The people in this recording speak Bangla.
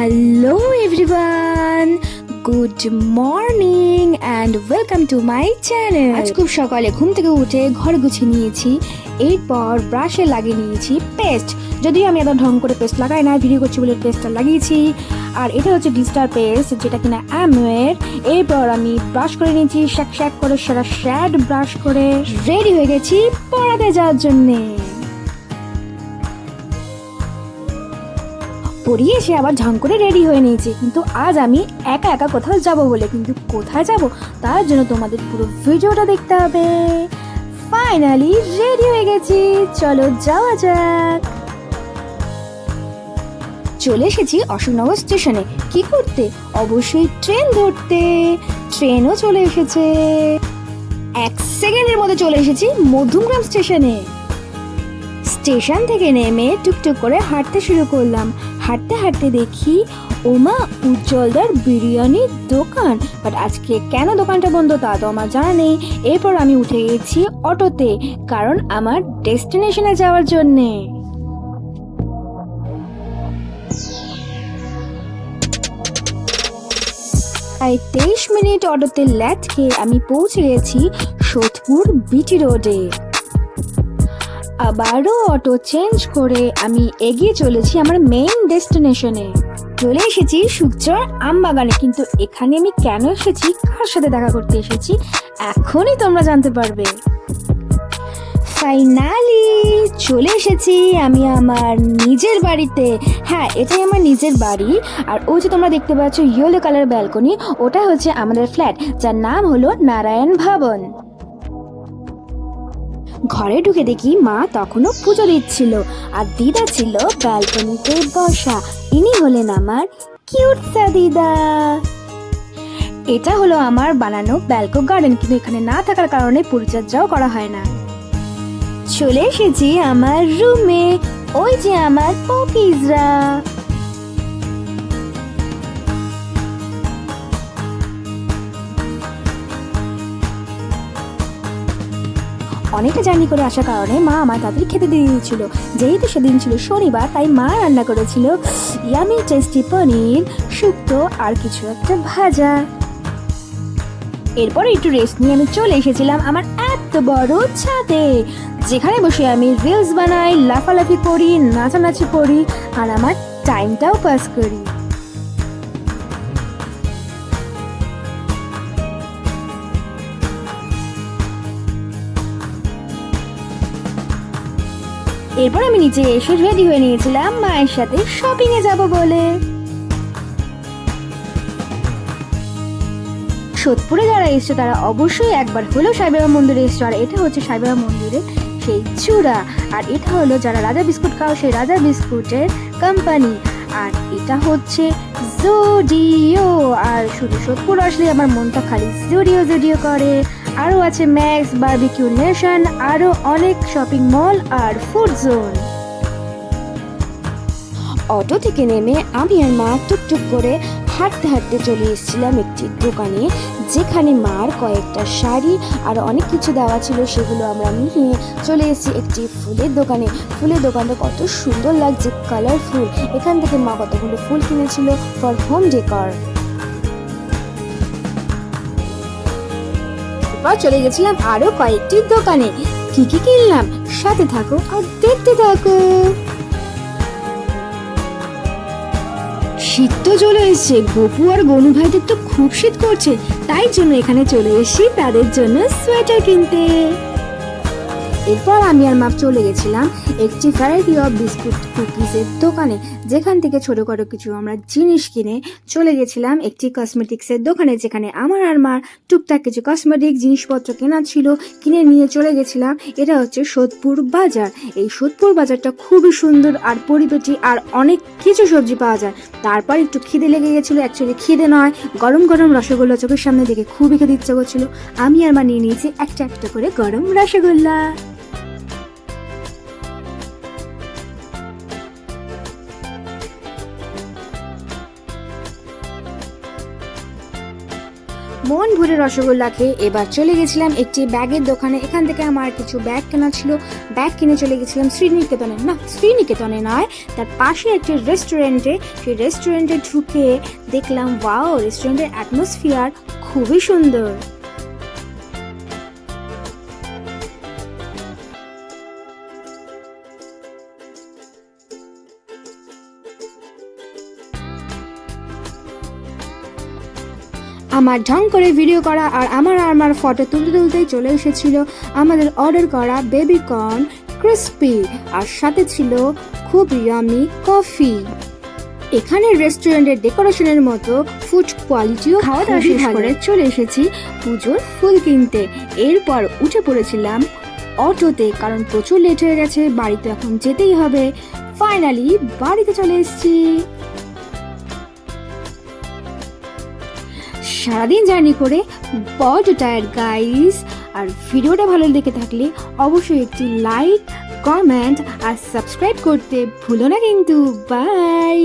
Hello everyone good morning and welcome to my channel আজ খুব সকালে ঘুম থেকে উঠে ঘর গুছিয়ে নিয়েছি। এরপর ব্রাশে লাগিয়ে নিয়েছি পেস্ট। যদিও আমি এত ঢং করে পেস্ট লাগাই না ভিডিও করছি বলে পেস্টটা লাগিয়েছি। আর এটা হচ্ছে ডিস্টার পেস্ট, যেটা কিনা অ্যামওয়ের এরপর আমি ব্রাশ করে নিয়েছি, শ্যাক শ্যাক করে, সেরা শ্যাড ব্রাশ করে। রেডি হয়ে গেছি পড়াতে যাওয়ার জন্যে। পরিয়ে এসে আবার ঝং করে রেডি হয়ে নিয়েছে। কিন্তু আজ আমি একা একা কোথাও যাব বলে, কিন্তু কোথায় যাব তার জন্য তোমাদের পুরো ভিডিওটা দেখতে হবে। ফাইনালি রেডি হয়ে গেছি। চলো যাওয়া যাক। চলে এসেছি অশোকনগর স্টেশনে। কি করতে? অবশ্যই ট্রেন ধরতে। ট্রেনও চলে এসেছে। এক সেকেন্ডের মধ্যে চলে এসেছি মধুমগ্রাম স্টেশনে। স্টেশন থেকে নেমে টুকটুক করে হাঁটতে শুরু করলাম। হাঁটতে হাঁটতে দেখি ওমা উজ্জ্বলদার বিরিয়ানির দোকান। বাট আজকে কেন দোকানটা বন্ধ তা তো আমার জানা নেই। এরপর আমি উঠে গেছি অটোতে, কারণ আমার ডেস্টিনেশনে যাওয়ার জন্যে। প্রায় তেইশ মিনিট অটোতে ল্যাট খেয়ে আমি পৌঁছে গেছি সোদপুর বিটি রোডে। আবারও অটো চেঞ্জ করে আমি এগিয়ে চলেছি আমার মেইন ডেস্টিনেশনে চলে এসেছি সুকচর আমবাগানে, কিন্তু এখানে আমি কেন এসেছি? কার সাথে দেখা করতে এসেছি? এখনই তোমরা জানতে পারবে। ফাইনালি চলে এসেছি আমি আমার নিজের বাড়িতে। হ্যাঁ এটাই আমার নিজের বাড়ি। আর ওই যে তোমরা দেখতে পাচ্ছ ইয়েলো কালার ব্যালকনি ওটা হচ্ছে আমাদের ফ্ল্যাট যার নাম হলো নারায়ণ ভবন। ঘরে ঢুকে দেখি মা তখনও পুজো দিচ্ছিল আর দিদা ছিল ব্যালকনিতে বসা। ইনি হলেন আমার কিউট সা দিদা। এটা হলো আমার বানানো ব্যালকো গার্ডেন, কিন্তু এখানে না থাকার কারণে পরিচর্যাও করা হয় না। চলে এসেছি আমার রুমে ওই যে আমার পপিজরা অনেকটা জার্নি করে আসার কারণে মা আমার তাদের খেতে দিয়ে দিয়েছিল। যেহেতু সেদিন ছিল শনিবার, তাই মা রান্না করেছিল ইয়ামি টেস্টি পনির, শুক্তো আর কিছু একটা ভাজা। এরপর একটু রেস্ট নিয়ে আমি চলে এসেছিলাম আমার এত বড় ছাদে, যেখানে বসে আমি রিলস বানাই, লাফালাফি করি, নাচানাচি করি, আর আমার টাইমটাও পাস করি। এরপর আমি নিচে এসে রেডি হয়ে নিয়েছিলাম মায়ের সাথে শপিং এ যাব বলে। সোদপুরে যারা এসছে, তারা অবশ্যই একবার হলেও সাইবাবা মন্দিরে এসছে। আর এটা হচ্ছে সাইবাবা মন্দিরে সেই চূড়া। আর এটা হলো যারা রাজা বিস্কুট খাও, সেই রাজা বিস্কুটের কোম্পানি আর এটা হচ্ছে জুডিও আর শুধু সোদপুর আসলে আমার মনটা খালি জুডিও জুডিও করে। আরও আছে ম্যাক্স বারবিকিউ নেশন আরও অনেক শপিং মল আর ফুড জোন। অটো থেকে নেমে আমি আর মা টুকটুক করে হাঁটতে হাঁটতে চলে এসেছিলাম একটি দোকানে, যেখানে মার কয়েকটা শাড়ি আর অনেক কিছু দেওয়া ছিল, সেগুলো আমরা নিয়ে চলে এসেছি একটি ফুলের দোকানে। ফুলের দোকানটা কত সুন্দর লাগছে কালারফুল এখান থেকে মা কতগুলো ফুল কিনেছিল ফর হোম ডেকর এরপর চলে গেছিলাম আরও কয়েকটি দোকানে। কি কি কিনলাম? সাথে থাকো আর দেখতে থাকো। শীত তো চলে এসছে। গপু আর গনু ভাইদের তো খুব শীত করছে। তাই জন্য এখানে চলে এসেছি তাদের জন্য সোয়েটার কিনতে। এরপর আমি আর মাপ চলে গেছিলাম একটি ভ্যারাইটি অফ বিস্কুট কুকিজের দোকানে। যেখান থেকে ছোটো ছোটোখাটো কিছু আমরা জিনিস কিনে চলে গেছিলাম একটি কসমেটিক্সের দোকানে, যেখানে আমার আর মার টুকটাক কিছু কসমেটিক জিনিসপত্র কেনা ছিল, কিনে নিয়ে চলে গেছিলাম। এটা হচ্ছে সোদপুর বাজার। এই সোদপুর বাজারটা খুবই সুন্দর আর পরিপেটি আর অনেক কিছু সবজি পাওয়া যায়। তারপর একটু খিদে লেগে গেছিল অ্যাকচুয়ালি খিদে নয়, গরম গরম রসগোল্লা চোখের সামনে দেখে খুবই খেতে ইচ্ছে করছিল। আমি আর মা নিয়ে নিয়েছি একটা একটা করে গরম রসগোল্লা। মন ভরে রসগোল্লা খেয়ে এবার চলে গেছিলাম একটি ব্যাগের দোকানে। এখান থেকে আমার কিছু ব্যাগ কেনা ছিল। ব্যাগ কিনে চলে গেছিলাম শ্রীনিকেতনে। না, শ্রীনিকেতনে নয়, তার পাশে একটি রেস্টুরেন্টে। সেই রেস্টুরেন্টে ঢুকে দেখলাম, ওয়াও, রেস্টুরেন্টের অ্যাটমসফিয়ার খুবই সুন্দর। আমার ঢং করে ভিডিও করা আর আমার আর আমার ফটো তুলতে তুলতেই চলে এসেছিল আমাদের অর্ডার করা বেবি কর্ন ক্রিস্পি আর সাথে ছিল খুব ইয়ামি কফি এখানে রেস্টুরেন্টের ডেকোরেশনের মতো ফুড কোয়ালিটিও খাওয়া দাওয়া শেষ করে চলে এসেছি পুজোর ফুল কিনতে। এরপর উঠে পড়েছিলাম অটোতে কারণ প্রচুর লেট হয়ে গেছে বাড়িতে এখন যেতেই হবে। ফাইনালি বাড়িতে চলে এসেছি। সারাদিন জার্নি করে বড টায়ার গাইস আর ভিডিওটা ভালো লেগে থাকলে অবশ্যই একটি লাইক কমেন্ট আর সাবস্ক্রাইব করতে ভুলো না কিন্তু বাই